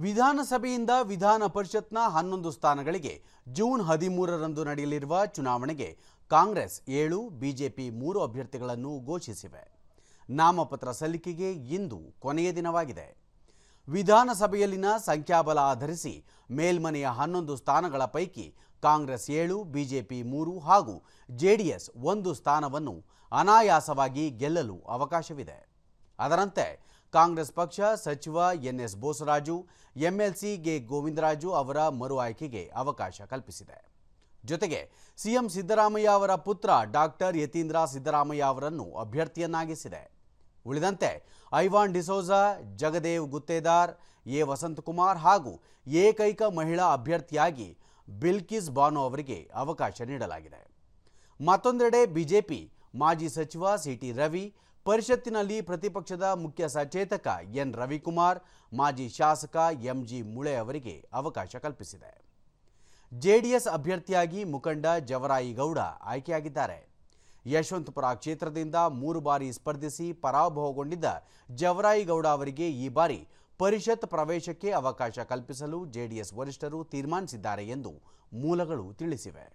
ವಿಧಾನಸಭೆಯಿಂದ ವಿಧಾನ ಪರಿಷತ್ನ ಹನ್ನೊಂದು ಸ್ಥಾನಗಳಿಗೆ ಜೂನ್ ಹದಿಮೂರರಂದು ನಡೆಯಲಿರುವ ಚುನಾವಣೆಗೆ ಕಾಂಗ್ರೆಸ್ ಏಳು, ಬಿಜೆಪಿ ಮೂರು ಅಭ್ಯರ್ಥಿಗಳನ್ನು ಘೋಷಿಸಿವೆ. ನಾಮಪತ್ರ ಸಲ್ಲಿಕೆಗೆ ಇಂದು ಕೊನೆಯ ದಿನವಾಗಿದೆ. ವಿಧಾನಸಭೆಯಲ್ಲಿನ ಸಂಖ್ಯಾಬಲ ಆಧರಿಸಿ ಮೇಲ್ಮನೆಯ ಹನ್ನೊಂದು ಸ್ಥಾನಗಳ ಪೈಕಿ ಕಾಂಗ್ರೆಸ್ ಏಳು, ಬಿಜೆಪಿ ಮೂರು ಹಾಗೂ ಜೆಡಿಎಸ್ ಒಂದು ಸ್ಥಾನವನ್ನು ಅನಾಯಾಸವಾಗಿ ಗೆಲ್ಲಲು ಅವಕಾಶವಿದೆ. ಅದರಂತೆ ಕಾಂಗ್ರೆಸ್ ಪಕ್ಷ ಸಚಿವ ಎನ್ಎಸ್ ಬೋಸರಾಜು ಎಂಎಲ್ಸಿ ಗೆ ಗೋವಿಂದರಾಜು ಅವರ ಮರು ಆಯ್ಕೆಗೆ ಅವಕಾಶ ಕಲ್ಪಿಸಿದೆ. ಜೊತೆಗೆ ಸಿಎಂ ಸಿದ್ದರಾಮಯ್ಯ ಅವರ ಪುತ್ರ ಡಾಕ್ಟರ್ ಯತೀಂದ್ರ ಸಿದ್ದರಾಮಯ್ಯ ಅವರನ್ನು ಅಭ್ಯರ್ಥಿಯನ್ನಾಗಿಸಿದೆ. ಉಳಿದಂತೆ ಐವಾನ್ ಡಿಸೋಜಾ, ಜಗದೇವ್ ಗುತ್ತೇದಾರ್, ಎ ವಸಂತಕುಮಾರ್ ಹಾಗೂ ಏಕೈಕ ಮಹಿಳಾ ಅಭ್ಯರ್ಥಿಯಾಗಿ ಬಿಲ್ಕಿಸ್ ಬಾನು ಅವರಿಗೆ ಅವಕಾಶ ನೀಡಲಾಗಿದೆ. ಮತ್ತೊಂದೆಡೆ ಬಿಜೆಪಿ ಮಾಜಿ ಸಚಿವ ಸಿಟಿ ರವಿ ಪರಿಷತ್ತಿನಲ್ಲಿ ಪ್ರತಿಪಕ್ಷದ ಮುಖ್ಯ ಸಚೇತಕ ಎನ್. ರವಿಕುಮಾರ್, ಮಾಜಿ ಶಾಸಕ ಎಂಜಿ ಮುಳೆ ಅವರಿಗೆ ಅವಕಾಶ ಕಲ್ಪಿಸಿದೆ. ಜೆಡಿಎಸ್ ಅಭ್ಯರ್ಥಿಯಾಗಿ ಮುಖಂಡ ಜವರಾಯಿ ಗೌಡ ಆಯ್ಕೆಯಾಗಿದ್ದಾರೆ. ಯಶವಂತಪುರ ಕ್ಷೇತ್ರದಿಂದ ಮೂರು ಬಾರಿ ಸ್ಪರ್ಧಿಸಿ ಪರಾಭವಗೊಂಡಿದ್ದ ಜವರಾಯಿ ಗೌಡ ಅವರಿಗೆ ಈ ಬಾರಿ ಪರಿಷತ್ ಪ್ರವೇಶಕ್ಕೆ ಅವಕಾಶ ಕಲ್ಪಿಸಲು ಜೆಡಿಎಸ್ ವರಿಷ್ಠರು ತೀರ್ಮಾನಿಸಿದ್ದಾರೆ ಎಂದು ಮೂಲಗಳು ತಿಳಿಸಿವೆ.